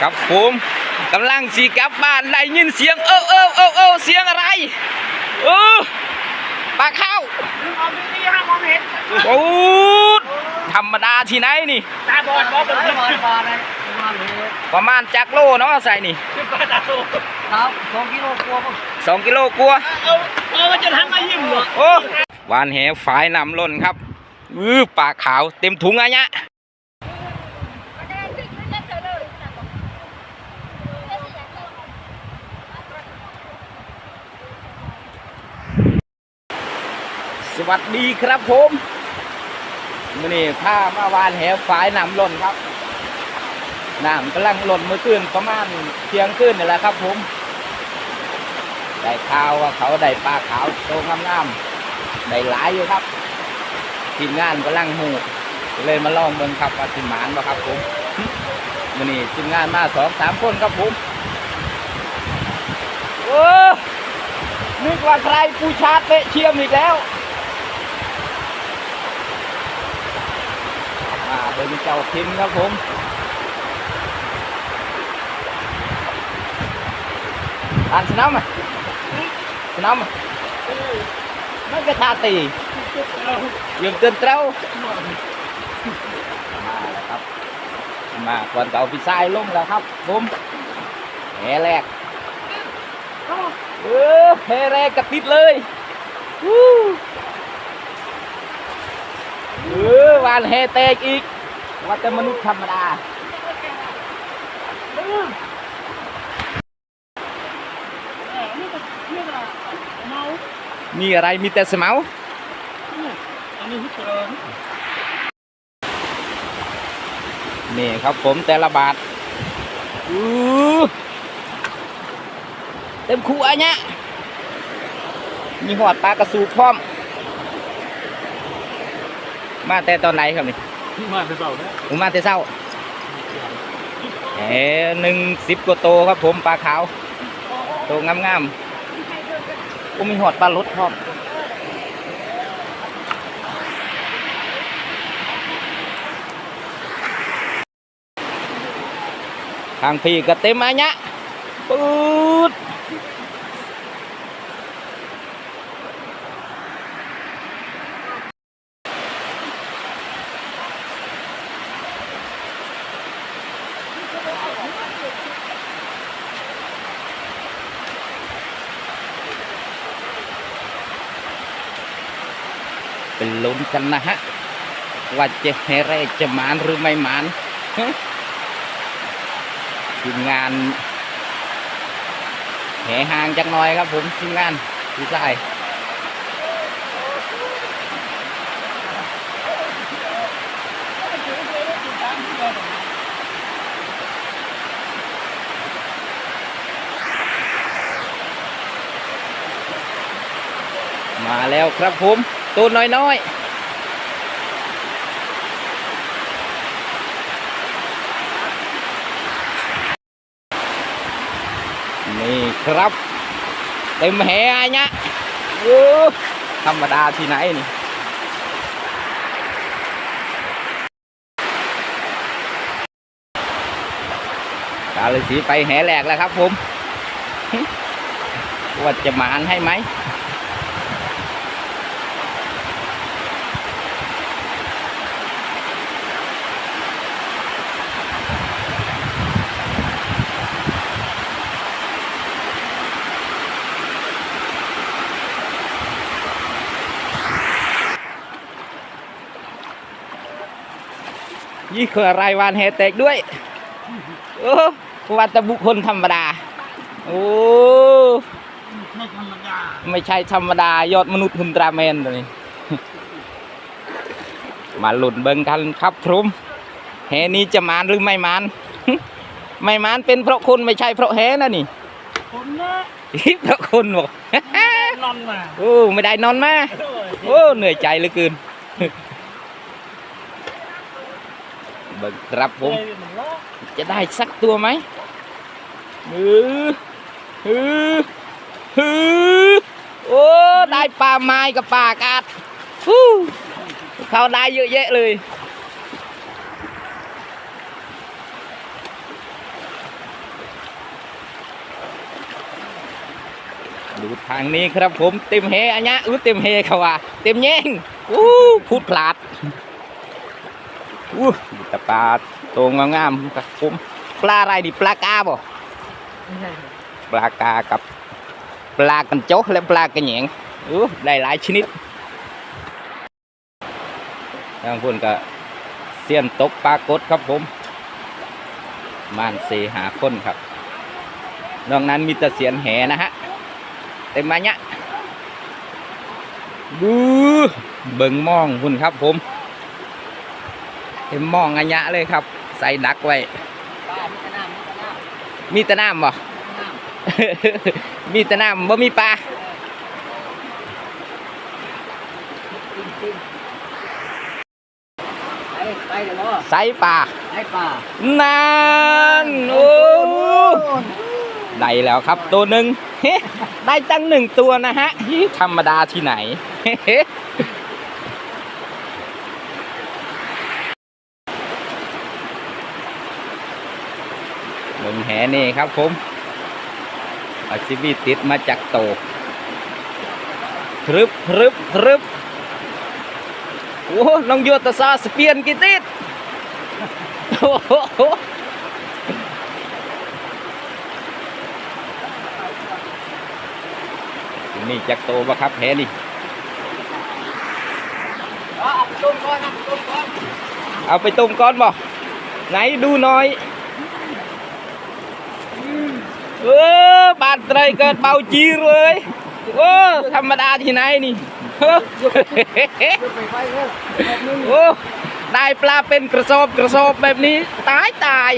ครับผมกำลังสีกลับบ้านได้ยินเสียงเออเออเออเออเสียงอะไรเออปลาข้าวมองนี่ห้ามมองเห็นโอ้ธรรมดาที่ไหนนี่ตาบอดบอดเป็นบอดบอดเลยประมาณจักโลเนาะใส่นี่ขึ้นไปตาโตครับสองกิโลกว่าสองกิโลกลัวาเอาเอามันจะทำมายิ้มเหรอโอ้หวานแหฝายนำล้นครับอือปลาขาวเต็มถุงอะเนี่ย สวัสดีครับผมมื่อนี้พามาวานแหฝายน้ำล้นครับน้ำกำลังล้นเมื่อคืนประมาณเที่ยงคืนนี่แหละครับผมได้ข่าวว่าเขาได้ปลาขาวโตงามๆได้หลายอยู่ครับทีมงานกำลังหูเลยมาลองเบิ่งครับว่าสิหมานบ่ครับผมมื่อนี้ทีมงานมาสองสามคนครับผมโอ้นึกว่าใครปูชาเตะเชียมอีกแล้ว มาเดินเจ้าทิมครับผมอ่านสนามไหมสนามไหมไม่กระทาตียืมเตือนเต้ามาแล้วครับ มาควนเก่าพี่ชายลงแล้วครับผมแหแรกเออแหแรกกระติดเลยวู้ เออวานแหแตกอีกว่าแต่มนุษย์ธรรมดาเมามีอะไรมีแต่สมเอาอันนี้ฮิตเองนี่ครับผมแต่ละบาทอู้เต็มคู่อันเนี้ยมีหอดปลากระสูพร้อม มาแต่ตอนไหนครับนี่มาเป็นเบาเนี่ยผมมาแต่เช้าแหหนึ่งสิบกว่าโตครับผมปลาขาวโตงามๆก็มีหอดปลาลดพร้อมทางพี่ก็เต็มอันเนี้ยปืด เป็นลุ้นกันนะฮะ ว่าจะแห่แรจะหมานหรือไม่หมานทีมงานแห่ห่างจักหน่อยครับผมทีมงานพี่ชายมาแล้วครับผม ตัวน้อยๆ นี่ครับ เต็มแหไอ้เนี่ยโอ้ธรรมดาที่ไหนนี่กาลสีไปแหแหลกแล้วครับผม ว่าจะมานให้ไหม ยี่คืออะไรวานแหแตกด้วยโอ้วัตบุคคลธรรมดาโอ้ไม่ธรรมดาไม่ใช่ธรรมดายอดมนุษย์หุนตราแมนตัวนี้มาหลุนเบิ่งกันครับพรุมแหนี้จะมานหรือไม่มานไม่มานเป็นเพราะคนไม่ใช่เพราะแหนะนี่คนนะเพราะคนบอกนอนมาโอ้ไม่ได้นอนมาโอ้เหนื่อยใจเหลือเกิน บิครับผม จะได้สักตัวไหมฮือฮือฮือโอ้ ได้ปลาไม้กับปลากาดฮู้เขาได้เยอะแยะเลยดูทางนี้ครับผมเต็มเฮอันเนี้ยอู้เต็มเฮเขาว่าเต็มแย่งอู้พูดพลาด อู้มีแตปลาตัวงามๆครับผมปลาอะไรดิปลากาบ่ปลากากับ ปลากันโจกและปลากระแหยงอู้ได้หลายชนิดทางคนก็เสียนตกปลากดครับผมมานเสหาคนครับนอกนั้นมีแต่เสียนแหนะฮะเต็มมาเนี้ยบูเบิ่งมองคุณครับผม เต็มมองอันยะเลยครับ ใส่ดักไว้มีต่น้ำมีแต่น้มีต่น้ำบ่มีต่น้ำบ่มีปลาำจริงจริงไปไปเดี๋ยวใส่ปลาไปป่านานโอ้ได้แล้วครับตัวหนึ่งได้ตั้งหนึ่งตัวนะฮะธรรมดาที่ไหน เฮ้เบิ่งแหนี่ครับผมอาชีวิติดมาจากโตกพรึบพรึบพรึบโอ้น้องโยตซาสเปียนกิติดโอ้โหนี่จักโตบ่ครับแหนี่เอาไปต้มก่อนนะต้มก่อนเอาไปต้มก่อนบ่ไหนดูหน่อย เออบาดไตรเกิดเบาจีเลยโอ้ธรรมดาที่ไหนนี่โอ้ได้ปลาเป็นกระสอบกระสอบแบบนี้ ตายตาย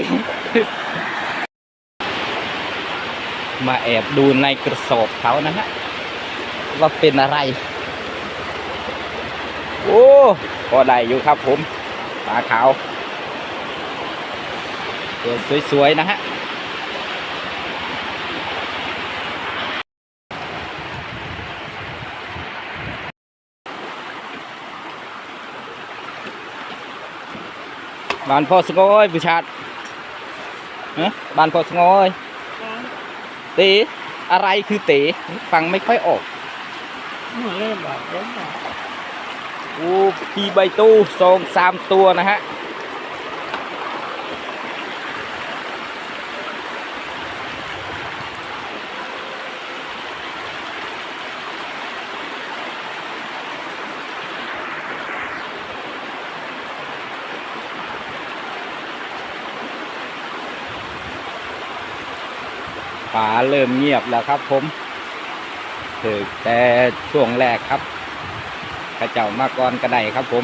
มาแอบดูในกระสอบเขานะฮะ ว่าเป็นอะไร โอ้ก็ได้อยู่ครับผมปลาขาวตัวสวยๆนะฮะ บ้านพ่อสงอยผู้ชาติฮะบ้านพ่อสงอยเต๋อะไรคือเต๋ฟังไม่ค่อยออกเหมือนเล่นแบบเล่นแบบโอ้พีใบตู้สองสามตัวนะฮะาเริ่มเงียบแล้วครับผมถึงแต่ช่วงแรกครับข้าเจ้ามาก่อนกระไดครับผม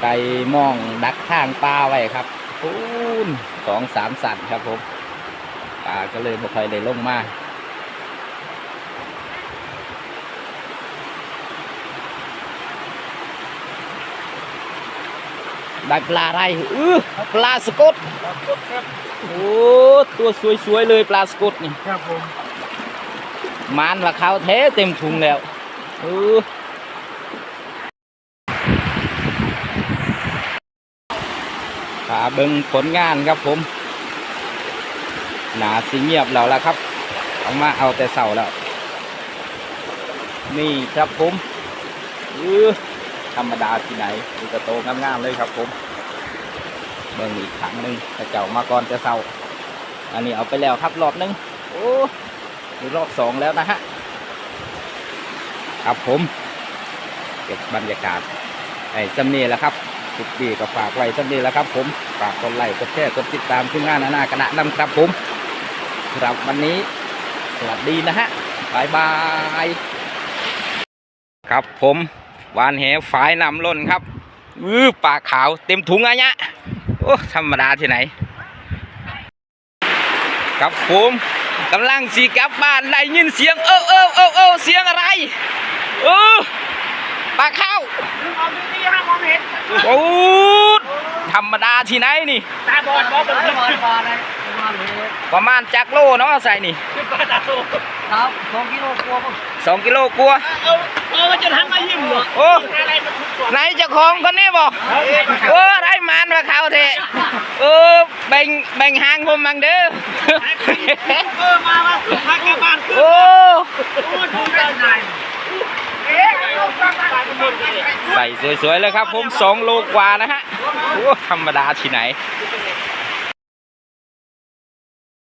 ไก่มองดักทางปลาไว้ครับปูนสองสามสัตว์ครับผมปลาก็เลยไม่ค่อยได้ลงมา ได้ปลาอะไรอื้อปลาสกดครับโอ้ตัวสวยๆเลยปลาสกดนี่ครับผมมานว่าเขาวเทเต็มถุงแล้วเออขาเบิงผลงานครับผม หนาสีเงียบแล้วละครับเอามาเอาแต่เสาแล้ว นี่ครับผมเออ ธรรมดาที่ไหนมีกระโตงามๆเลยครับผมเบิ่งอีกครั้งหนึ่งกระเจ้ามาก่อนแต่เสาอันนี้เอาไปแล้วครับรอบนึงโอ้นี่รอบสองแล้วนะฮะครับผมเก็บบรรยากาศไอ้จำเนีแหล้วครับทุกปีก็ฝากไว้จำเนีแหล้วครับ ผมฝากกดไลค์กดแชร์กดติดตามทีมงานนานาคณะนำครับผมครับวันนี้สวัสดีนะฮะบายบาย ครับผม วานแหฝายนำล้นครับอื้อปลาขาวเต็มถุงอะเนี่ยโอ้ธรรมดาที่ไหน ครับผมกำลังสีกลับบ้านได้ยินเสียงเออเออเออเออเสียงอะไรเออปลาข้าวมองดีๆห้ามมองเห็นโอ้ธรรมดาที่ไหนนี่ตาบอดบอดไปเป็นปขึ้นลาปลาอะไรปลาเลยประมาณจักโลเนาะใส่นี่ สองกิโลกลัวาสองกิโลกลัวาเอาเอามาจะทำมายิ้มเหรอโไหนจะของคนนี้บอกเออไรมันมาเขาเถอะเออแบ่งแบ่งหางผมมังเด้อเออมามาาแกดาใกบานใส่สวยๆเลยครับ ผมสองโลกว่านะฮะโอ้ธรรมดาที่ไหน